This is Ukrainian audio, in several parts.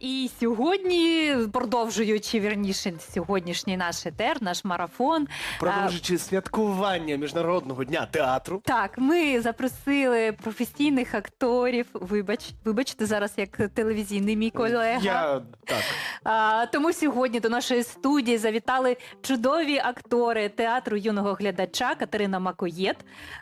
І сьогодні, продовжуючи вірніше сьогоднішній наш етер, наш марафон. Продовжуючи святкування Міжнародного дня театру. Так, ми запросили професійних акторів. Вибач, вибачте зараз як телевізійний мій колега. Я так. А, тому сьогодні до нашої студії завітали чудові актори театру юного глядача Катерина Макоєт.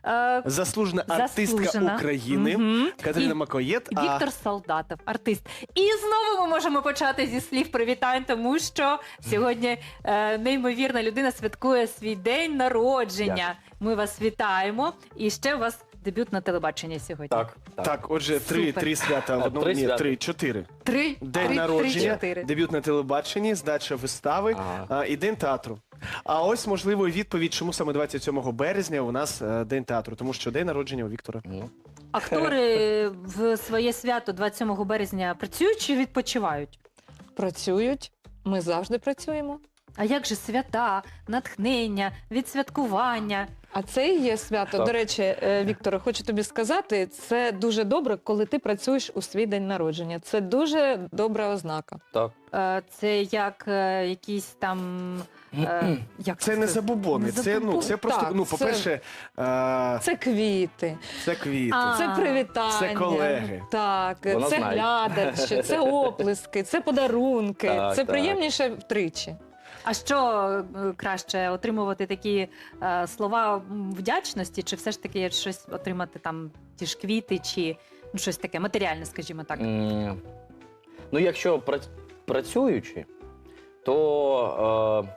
е, Заслужена артистка Заслужена. України Мгм. Катерина І Макоєт. а Віктор Солдатов, артист. І знову ми можемо почати зі слів привітань, тому що сьогодні е, неймовірна людина святкує свій день народження. Ми вас вітаємо. І ще у вас дебют на телебаченні сьогодні. Так, так. Так, отже, три, Супер. три свята в А, одному. три Ні, свята. три, чотири. Три День три, три, народження, чотири. дебют на телебаченні, здача вистави Ага. а, і день театру. А ось можливо відповідь, чому саме 27 березня у нас е, день театру, тому що день народження у Віктора. Ну, Актори в своє свято 27 березня працюють чи відпочивають? Працюють. Ми завжди працюємо. А як же свята, натхнення, відсвяткування? А це і є свято. Так. До речі, е, Вікторе, хочу тобі сказати, це дуже добре, коли ти працюєш у свій день народження. Це дуже добра ознака. так. Е, Це як е, якісь там. е, Як Це не забобони, Не це ну це просто Так, ну, це- по-перше, е, Це квіти, це квіти. А. це привітання. Це колеги. Так, Вона це знає. глядачі, це оплески, це подарунки. Так, це так. приємніше втричі. А що е, краще отримувати такі е, слова вдячності, чи все ж таки щось отримати там ті ж квіти, чи ну, щось таке матеріальне, скажімо так? М, Ну, якщо пра- працюючи, то е,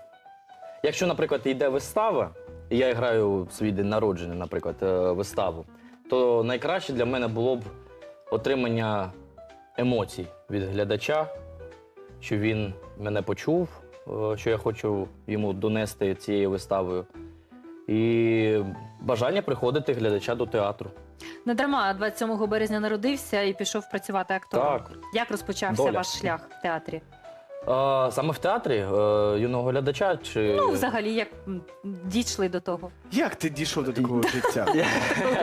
якщо, наприклад, йде вистава, і я граю в свій день народження, наприклад, е, виставу, то найкраще для мене було б отримання емоцій від глядача, що він мене почув, що я хочу йому донести цією виставою. І бажання приходити глядача до театру. Не дарма 27 березня народився і пішов працювати актором. Так. Як розпочався Доля. ваш шлях в театрі? А, саме в театрі е, юного глядача чи Ну, взагалі, як м, дійшли до того Як ти дійшов до такого життя?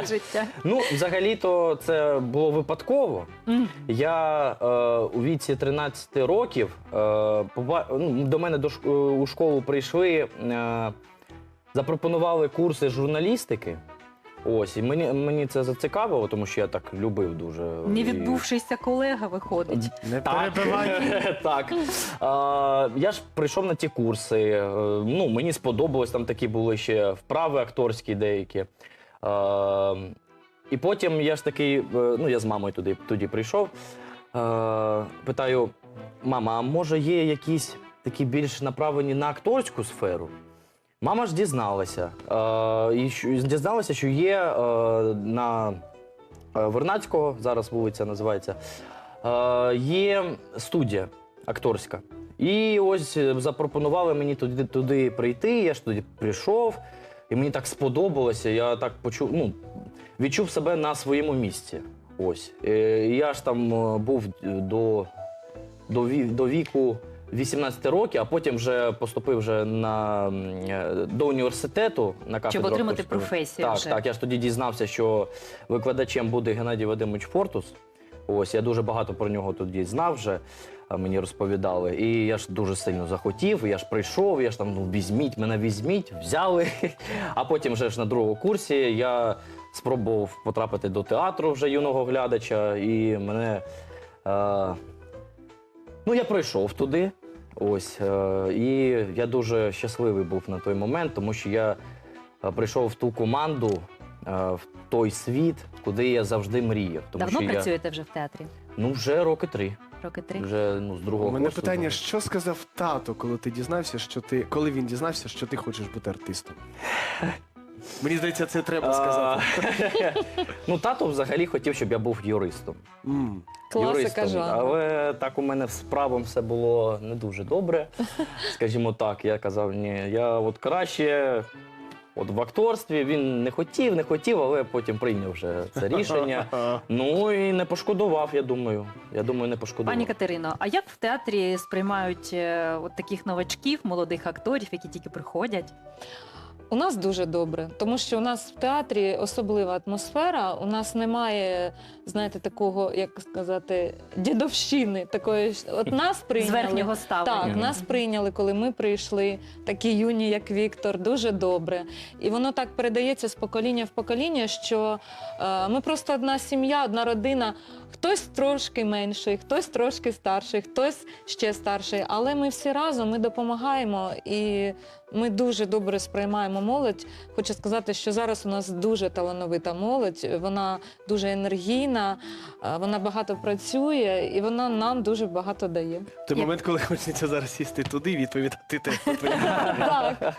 життя? ну, взагалі-то це було випадково. Мгм. Я е, у віці 13 років е, поба... ну, до мене до у школу прийшли, е, запропонували курси журналістики. Ось, і мені, мені це зацікавило, тому що я так любив дуже. Не відбувшися колега виходить. Не Так, перебивай. так. А, я ж прийшов на ті курси. е, Ну, мені сподобалось, там такі були ще вправи акторські деякі. А, і потім я ж такий, е, ну я з мамою туди тоді прийшов. Е, питаю: мама, а може є якісь такі більш направлені на акторську сферу? Мама ж дізналася. Е, і дізналася, що є е, на е, Вернацького, зараз вулиця називається. Е, є студія акторська. І ось е, запропонували мені туди, туди прийти. Я ж туди прийшов, і мені так сподобалося. Я так почув, ну, відчув себе на своєму місці. Ось. Е, я ж там е, був до, до, до віку 18 років, а потім вже поступив вже на, е, до університету на кафедру отримати акторської. професію Так, вже. так. Я ж тоді дізнався, що викладачем буде Геннадій Вадимович Фортус. Ось я дуже багато про нього тоді знав вже. Мені розповідали. І я ж дуже сильно захотів. і Я ж прийшов, я ж там ну візьміть, мене візьміть, взяли. А потім вже ж на другому курсі я спробував потрапити до театру вже юного глядача, і мене. Е, ну, я пройшов туди. Ось. Е, і я дуже щасливий був на той момент, тому що я е, прийшов в ту команду, е, в той світ, куди я завжди мріяв. Тому Давно що працюєте вже в театрі? ну вже роки три. Роки три. Вже ну з другого У мене курсу. питання: що сказав тато, коли ти дізнався, що ти коли він дізнався, що ти хочеш бути артистом? Мені здається, це треба сказати. Ну, тато взагалі хотів, щоб я був юристом. М. Класика юристом. жанру. Але так у мене з правом все було не дуже добре. Скажімо так, я казав, ні, я от краще. От в акторстві він не хотів, не хотів, але потім прийняв вже це рішення. Ну і не пошкодував, я думаю. Я думаю, не пошкодував. Пані Катерино, а як в театрі сприймають е, от таких новачків, молодих акторів, які тільки приходять? У нас дуже добре, тому що у нас в театрі особлива атмосфера. У нас немає, знаєте, такого, як сказати, дідовщини. Такої ж- от нас прийняли З верхнього ставлення. Так, нас прийняли, коли ми прийшли, такі юні, як Віктор, дуже добре. І воно так передається з покоління в покоління, що е, ми просто одна сім'я, одна родина. Хтось трошки менший, хтось трошки старший, хтось ще старший. Але ми всі разом ми допомагаємо і ми дуже добре сприймаємо молодь. Хочу сказати, що зараз у нас дуже талановита молодь, вона дуже енергійна, е, вона багато працює і вона нам дуже багато дає. Як- момент, коли хочеться зараз сісти туди і відповідати те.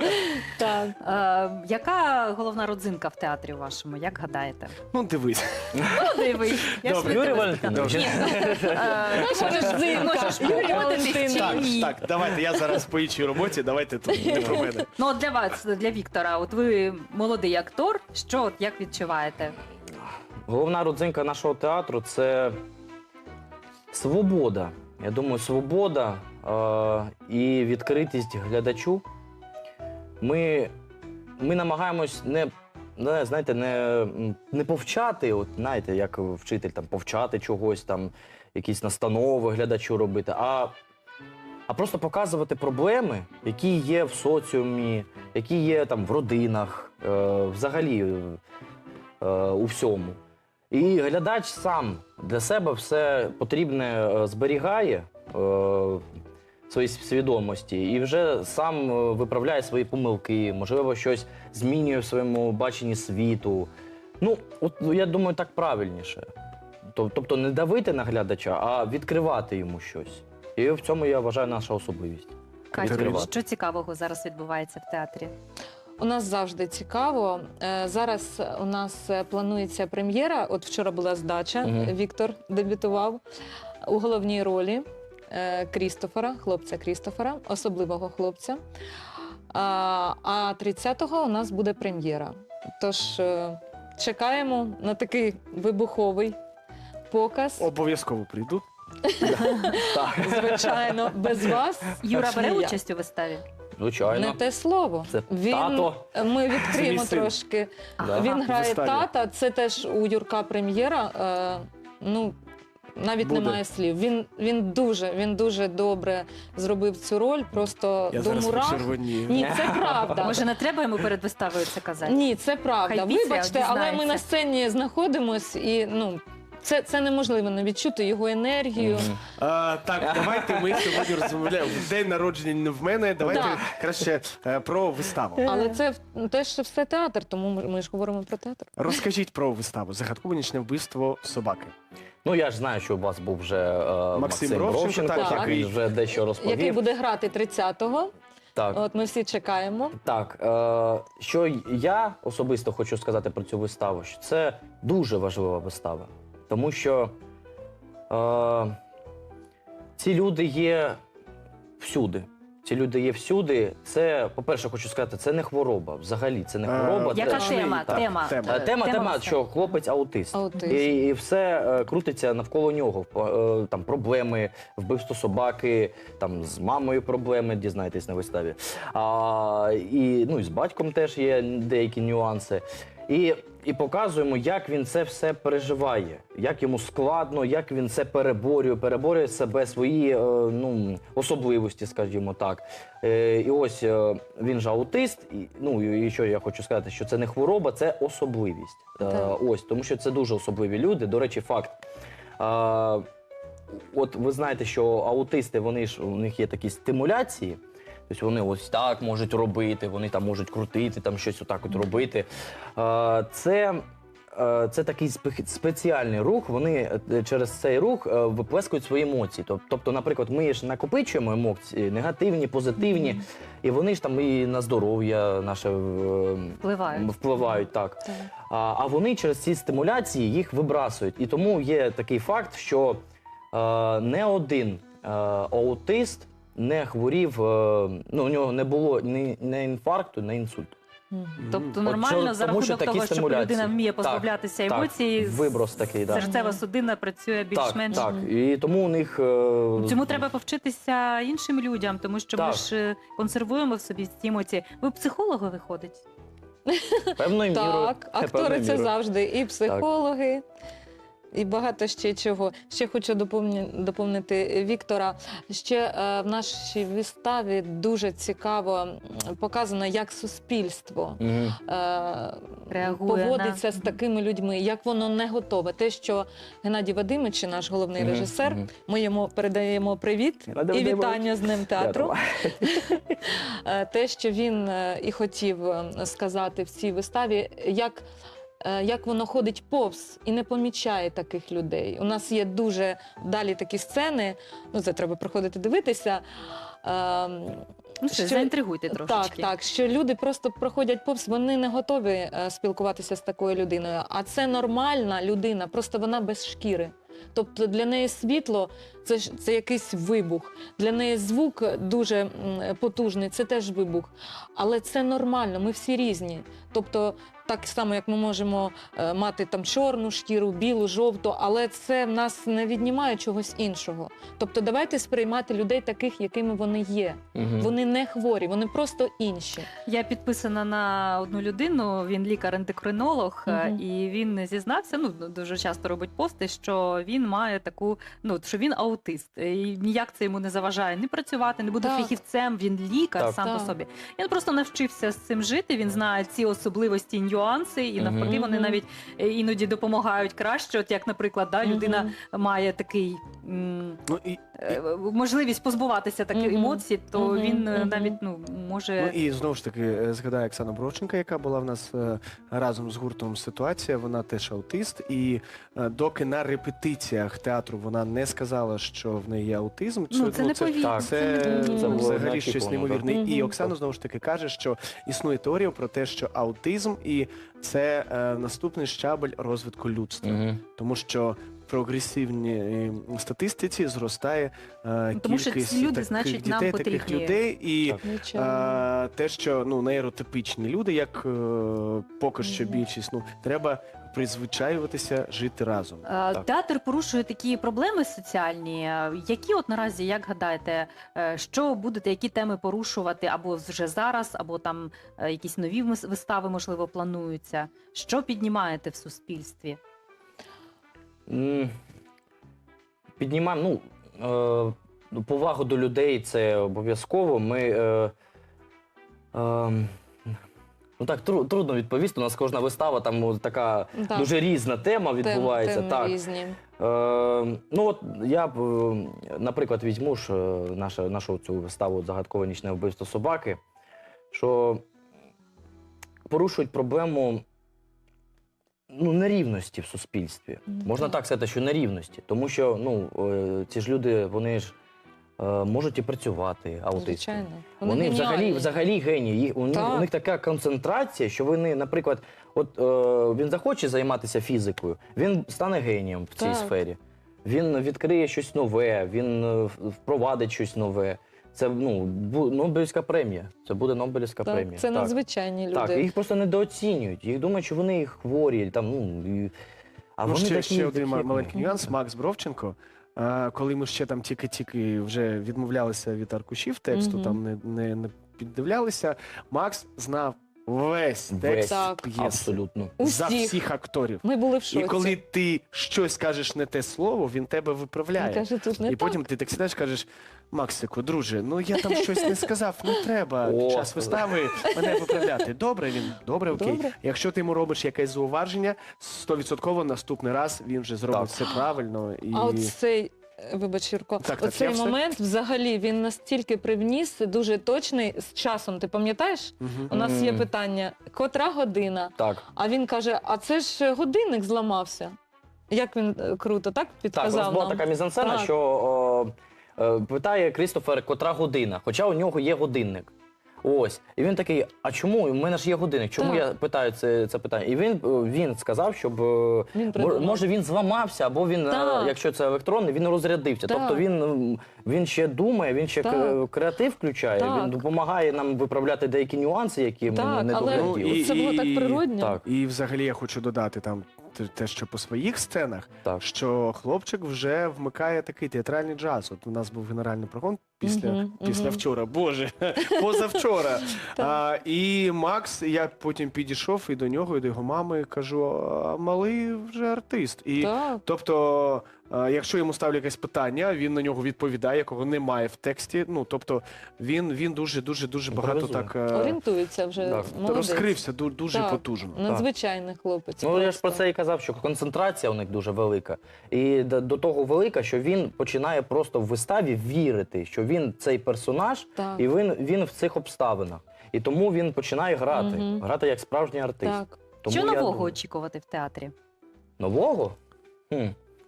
Так. Е, яка головна родзинка в театрі вашому? Як гадаєте? Ну, дивись. Ну, дивись. Я Ні, ну, е, можеш- родзинка, можеш погодитись чи Валентинович. ні. Так, так, давайте, я зараз по іншій роботі, давайте тут не про мене. Ну, от для вас, для Віктора, от ви молодий актор. Що от як відчуваєте? Головна родзинка нашого театру це свобода. Я думаю, свобода е, і відкритість глядачу. Ми, ми намагаємось не, не, знаєте, не, не повчати, от, знаєте, як вчитель там, повчати чогось, там, якісь настанови глядачу робити, а, а просто показувати проблеми, які є в соціумі, які є там, в родинах, е, взагалі е, у всьому. І глядач сам для себе все потрібне е, зберігає е, своїй свідомості і вже сам е, виправляє свої помилки, можливо, щось змінює в своєму баченні світу. Ну, от ну, я думаю, так правильніше. Тобто не давити на глядача, а відкривати йому щось. І в цьому я вважаю наша особливість. Катю, що цікавого зараз відбувається в театрі? У нас завжди цікаво. Е, Зараз у нас е, планується прем'єра. От вчора була здача. Мгм. Віктор дебютував у головній ролі Крістофера, хлопця Крістофера, особливого хлопця. А, а 30-го у нас буде прем'єра. Тож е, чекаємо на такий вибуховий показ. Обов'язково прийду. Звичайно, без вас. Юра бере участь у виставі? звичайно. Не те слово. Це Він тато. ми відкриємо син. трошки. Да. Він грає Виставі. тата. Це теж у Юрка прем'єра. Е, ну навіть Буде. немає слів. Він, він дуже, він дуже добре зробив цю роль. Просто Я до зараз мурах. почервонію. Ні, це правда. Може, не треба йому перед виставою це казати? Ні, це правда. Хай після Вибачте, але ми дізнається. на сцені знаходимось і ну. Це, це неможливо не відчути його енергію. А, так, давайте ми сьогодні розмовляємо. День народження не в мене. Давайте Так. краще е, про виставу. Але це в- теж все театр, тому ми, ми ж говоримо про театр. Розкажіть про виставу. Загадкове нічне вбивство собаки. Ну я ж знаю, що у вас був вже е, Максим Максим, Ровченко, Ровченко, так, так, який- він вже дещо розповів. Який буде грати 30-го. Так. От ми всі чекаємо. Так, е, що я особисто хочу сказати про цю виставу, що це дуже важлива вистава. Тому що е, ці люди є всюди. Ці люди є всюди. Це, по-перше, хочу сказати, це не хвороба. Взагалі, це не Е, хвороба. це- Яка тема? так, Тема, тема. Е, Тема, тема, що хлопець аутист. Аутист. І, і все е, крутиться навколо нього. Е, Там проблеми, вбивство собаки, там з мамою проблеми, дізнаєтесь на виставі. А, і, ну, і з батьком теж є деякі нюанси. І, і показуємо, як він це все переживає, як йому складно, як він це переборює, переборює себе, свої е, ну, особливості, скажімо так. Е, і ось е, він же аутист. І, ну і що я хочу сказати, що це не хвороба, це особливість. Е, ось, тому що це дуже особливі люди. До речі, факт. Е, от ви знаєте, що аутисти, вони ж у них є такі стимуляції. Тобто вони ось так можуть робити, вони там можуть крутити, там щось отак от робити. Це, це такий спеціальний рух. Вони е, через цей рух е, виплескують свої емоції. Тобто, наприклад, ми ж накопичуємо емоції, негативні, позитивні, і вони ж там і на здоров'я наше е, Впливають. впливають так. А, а вони через ці стимуляції їх вибрасують. І тому є такий факт, що е, не один е, аутист не хворів, е, ну у нього не було ні, ні інфаркту, ні інсульту. Тобто От нормально чому- за тому що рахунок такі того, що стимуляції. людина вміє Так, позбавлятися так, емоцій, виброс такий, да. серцева судина працює більш-менш. так. І тому у них. е, Цьому треба повчитися іншим людям, тому що ми Так. ж е, консервуємо в собі ці емоції. Ви психолога виходить? Певною мірою. Так, актори певною це мірою. завжди і психологи. І багато ще чого. Ще хочу доповні- доповнити Віктора. Ще е, в нашій виставі дуже цікаво м, показано, як суспільство Мгм. е, Реагує поводиться на- з такими людьми, як воно не готове. Те, що Геннадій Вадимович, наш головний Мгм, режисер, мгм. ми йому передаємо привіт Геннадій і вітання з ним театру. Дякую. Е, те, що він е, і хотів е, сказати в цій виставі, як, як воно ходить повз і не помічає таких людей. У нас є дуже далі такі сцени, ну це треба приходити дивитися. ем, Ну що, заінтригуйте Так, трошечки. так, що люди просто проходять повз, вони не готові е, спілкуватися з такою людиною. А це нормальна людина, просто вона без шкіри. Тобто для неї світло це, ж- це якийсь вибух. Для неї звук дуже потужний, це теж вибух. Але це нормально, ми всі різні. Тобто, так само, як ми можемо е, мати там чорну шкіру, білу, жовту, але це в нас не віднімає чогось іншого. Тобто, давайте сприймати людей таких, якими вони є. Мгм. Вони не хворі, вони просто інші. Я підписана на одну людину. Він лікар-ендокринолог, Мгм. і він зізнався. Ну дуже часто робить пости, що він має таку, ну що він аутист, і ніяк це йому не заважає не працювати, не бути Так. фахівцем. Він лікар Так. сам Так. по собі. Він просто навчився з цим жити. Він знає ці особливості, нюанси, і Мгм. навпаки, вони Мгм. навіть е, іноді допомагають краще. От як, наприклад, да, людина Мгм. має такий. м, Ну і, е, Можливість позбуватися таких Мгм. емоцій, то Мгм, він е, мгм. навіть ну може ну і знову ж таки е, згадаю Оксану Бровченка, яка була в нас е, разом з гуртом ситуація. Вона теж аутист, і е, доки на репетиціях театру вона не сказала, що в неї є аутизм, ну це не повірно. так, Це, Це це було взагалі щось неочікувано, неймовірне. І Оксана знову ж таки каже, що існує теорія про те, що аутизм і це е, наступний щабель розвитку людства, Мгм. тому що. Прогресивній е, статистиці зростає е, Ну, тому що кількість ці люди, таких значить, нам дітей, таких потрібні. людей, і Так. Е, те, що ну нейротипічні люди, як е, поки що більшість, ну треба призвичаюватися жити разом. Е, Так. Театр порушує такі проблеми соціальні. Е, Які от наразі, як гадаєте, е, що будете, які теми порушувати або вже зараз, або там е, якісь нові вис- вистави, можливо, плануються? Що піднімаєте в суспільстві? Піднімаємо, ну, е, повагу до людей це обов'язково. Ми. Е, е, ну так, тру- трудно відповісти. У нас кожна вистава там така Так, дуже різна тема відбувається. теми так. різні. Е, ну от я б, е, наприклад, візьму ж е, нашу, нашу цю виставу загадкове нічне вбивство собаки, що порушують проблему ну, нерівності в суспільстві. Ну, Можна так. сказати, що нерівності. Тому що ну, е, ці ж люди, вони ж е, можуть і працювати, аутисти. Звичайно. Вони, взагалі, геніальні. взагалі генії. У, них, Так. у них така концентрація, що вони, наприклад, от е, він захоче займатися фізикою, він стане генієм в цій Так. сфері. Він відкриє щось нове, він е, в- впровадить щось нове. Це ну, бу- Нобелівська премія. Це буде Нобелівська Так, премія. це так. надзвичайні люди. Так, їх просто недооцінюють. Їх думають, що вони хворі. Там, ну, і... А ну, вони ще, такі, ще один такі, ма- ну, маленький нюанс. Макс Бровченко. А, коли ми ще там тільки-тільки вже відмовлялися від аркушів тексту, Мгм. там не, не, не піддивлялися, Макс знав весь Весь, текст Так. п'єси Абсолютно. за Усіх. всіх акторів. Ми були в шоці. І коли ти щось кажеш не те слово, він тебе Він виправляє. каже, тут не і так. потім ти так сідаєш, кажеш: Максику, друже, ну я там щось не сказав, не треба О. під час вистави мене виправляти. Добре, він добре, окей. Добре. Якщо ти йому робиш якесь зауваження, стовідсотково наступний раз він вже зробить Так. все правильно і А от цей, е, вибач, Юрко, Так, так, оцей я все- момент взагалі він настільки привніс, дуже точний з часом. Ти пам'ятаєш? Мгм. У нас є Мгм. питання: котра година? Так. А він каже: а це ж годинник зламався. Як він е, круто, так Так, у підказав нас була нам? така мізансцена, Так. що о, е, питає Крістофер, котра година, хоча у нього є годинник. Ось. І він такий: а чому? У мене ж є годинник. Чому Так. я питаю це, це питання? І він, е, він сказав, щоб. е, Він мор- Може він зламався, або він, е, Так. якщо це електронний, він розрядився. Так. Тобто він, м, він ще думає, він ще Так. к- креатив включає, Так. він допомагає нам виправляти деякі нюанси, які ми Так, не але Ну, і- це було так природньо. Так. І взагалі я хочу додати там те- те, що по своїх сценах, Так. що хлопчик вже вмикає такий театральний джаз. От у нас був генеральний прогон Після, Мгм, після мгм. вчора, боже, позавчора. А, і Макс, я потім підійшов і до нього, і до його мами кажу: а малий вже артист. І Так. тобто, якщо йому ставлять якесь питання, він на нього відповідає, якого немає в тексті. Ну тобто він, він дуже, дуже, дуже багато Імпровізує. так е, Орієнтується вже Так. молодець. розкрився ду- дуже Так. потужно. Надзвичайний хлопець. Ну, я ж про просто. це і казав, що концентрація у них дуже велика. І до того велика, що він починає просто в виставі вірити, що він цей персонаж, Так. і він, він в цих обставинах. І тому він починає грати, Мгм. грати як справжній артист. Так. Тому Що я нового думаю- очікувати в театрі? Нового? Хм.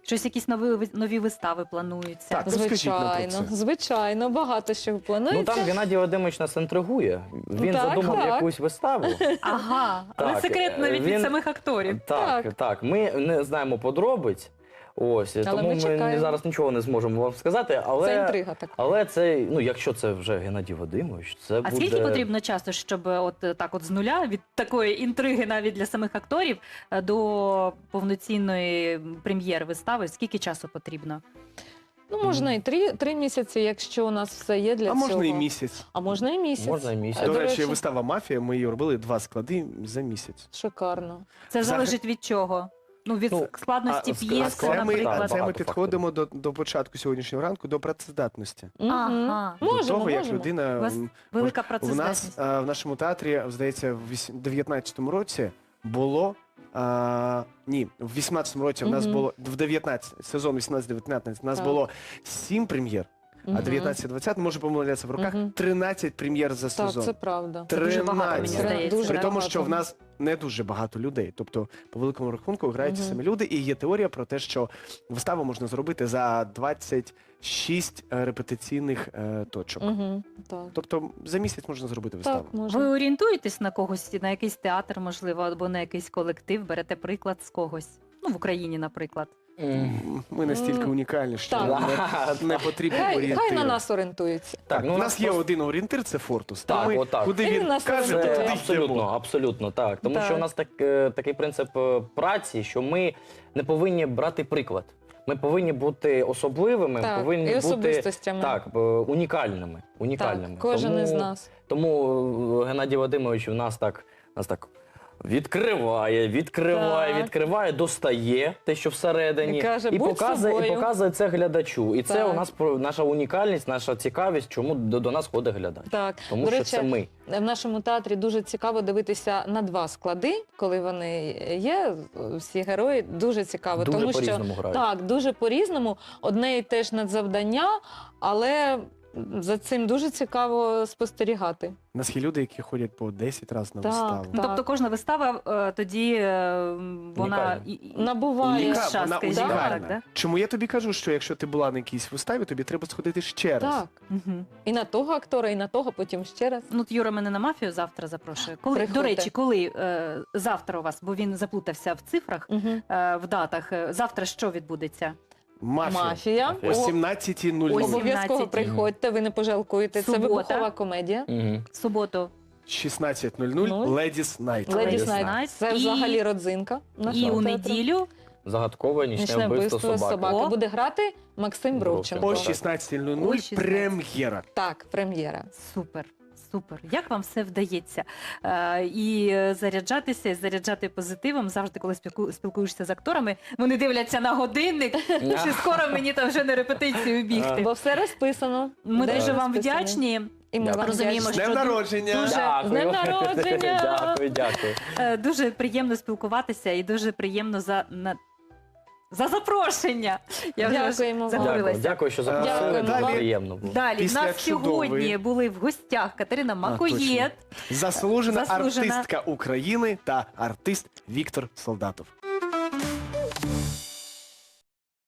Щось якісь нові нові вистави плануються. Так. Розкажіть нам про Звичайно, це. звичайно, багато що Ну планується. там Геннадій Вадимович нас інтригує. Він Так, задумав так. якусь виставу. Ага, але Так, секрет навіть навіть від самих акторів. Так, Так. так. Ми не знаємо подробиць. Ось, Але тому ми ми, зараз нічого не зможемо вам сказати. Але, Це інтрига така. але це, ну, якщо це вже Геннадій Вадимович, це А буде... скільки потрібно часу, щоб от так от з нуля від такої інтриги навіть для самих акторів е, до повноцінної прем'єри вистави? Скільки часу потрібно? Ну, можна і три, три місяці, якщо у нас все є для А цього. можна і місяць. А можна і місяць. Можна і місяць. Е, До, До речі, речі- вистава Мафія. Ми її робили два склади за місяць. Шикарно. Це Взагалі- залежить від чого? Ну, від Ну, складності п'єси, наприклад. а це ми підходимо до, до початку сьогоднішнього ранку до працездатності. Ага. До Можемо, того, як можемо. людина У вас Велика в нас а, в нашому театрі, здається, в 2019 році було. А, ні, в 18-му році в нас було в 19 сезон 18-19 в нас Так. було 7 прем'єр, а Мгм. 19-20 може помилятися в руках Мгм. 13 прем'єр за Так, сезон. це правда. Це дуже багато, мені 13. здається. Дуже При тому, багато. що в нас не дуже багато людей. Тобто, по великому рахунку грають ті самі люди, і є теорія про те, що виставу можна зробити за 26 е, репетиційних е, точок. Угу. Так. Тобто за місяць можна зробити виставу. так, можна. Ви орієнтуєтесь на когось, на якийсь театр, можливо, або на якийсь колектив, берете приклад з когось. Ну, в Україні, наприклад. Ми настільки унікальні, що так. не, не потрібні Хай, хай на нас орієнтуються. Так, ну, у нас є один орієнтир, це Фортус. Так, Ми, отак. Куди Він він нас каже, орієнтує. туди абсолютно, йдемо. абсолютно так. Тому Так. що у нас так, е, такий принцип е, праці, що ми не повинні брати приклад. Ми повинні бути особливими, Так, повинні і бути особистостями. так, е, унікальними. унікальними. Так, кожен тому, із нас. Тому е, Геннадій Вадимович у нас так, нас так відкриває, відкриває, Так. відкриває, достає те, що всередині, І каже, і, «Будь показує, і показує це глядачу. І це Так. у нас про- наша унікальність, наша цікавість, чому до, до нас ходить глядач. Так. Тому До що речі, це ми. В нашому театрі дуже цікаво дивитися на два склади, коли вони є. Всі герої дуже цікаво, Дуже тому що по-різному грають. так, дуже по-різному. Одне і теж надзавдання, але за цим дуже цікаво спостерігати. У нас є люди, які ходять по 10 разів на Так, виставу. Ну, тобто кожна вистава е, тоді е, вона Унікальна. і- і- Набуває. Уніка- інша, вона скажімо унікальна. так, да? Чому я тобі кажу, що якщо ти була на якійсь виставі, тобі треба сходити ще раз. Так. Мгм. І на того актора, і на того, потім ще раз. Ну, от Юра мене на мафію завтра запрошує. Коли, до речі, коли е, завтра у вас, бо він заплутався в цифрах, Угу. е, в датах. е, Завтра що відбудеться? Мафія. Мафія. О О, 17.00. Обов'язково 17. приходьте, ви не пожалкуєте. Це Субота. вибухова комедія. Мгм. В суботу 16.00 Ну. Ladies Night. Ladies Ladies Night. Night. Це І- взагалі родзинка. і нашого у театру. неділю Загадкове нічне, вбивство, собаки. собаки. О. Буде грати Максим Бровченко. О Бровченко. 16.00 О 16. прем'єра. Так, прем'єра. супер. Супер, як вам все вдається? Е, і е, заряджатися, і заряджати позитивом. Завжди, коли спілку, спілкуєшся з акторами, вони дивляться на годинник, чи скоро мені там вже на репетицію бігти. Бо все розписано. Ми День дуже вам розписаний. вдячні. І ми Дякую. вам Розуміємо, З вдячні. що днем народження! дуже- Дякую. З днем народження! Дякую, дякую. Е, Дуже приємно спілкуватися і дуже приємно за на за запрошення. Я вже Дякуємо вам. заговорилася. Дякую, дякую, що запросили. Дякуємо Дуже вам. приємно було. Далі Після в нас чудової- сьогодні були в гостях Катерина Макоєт. Заслужена, Заслужена. артистка України та артист Віктор Солдатов.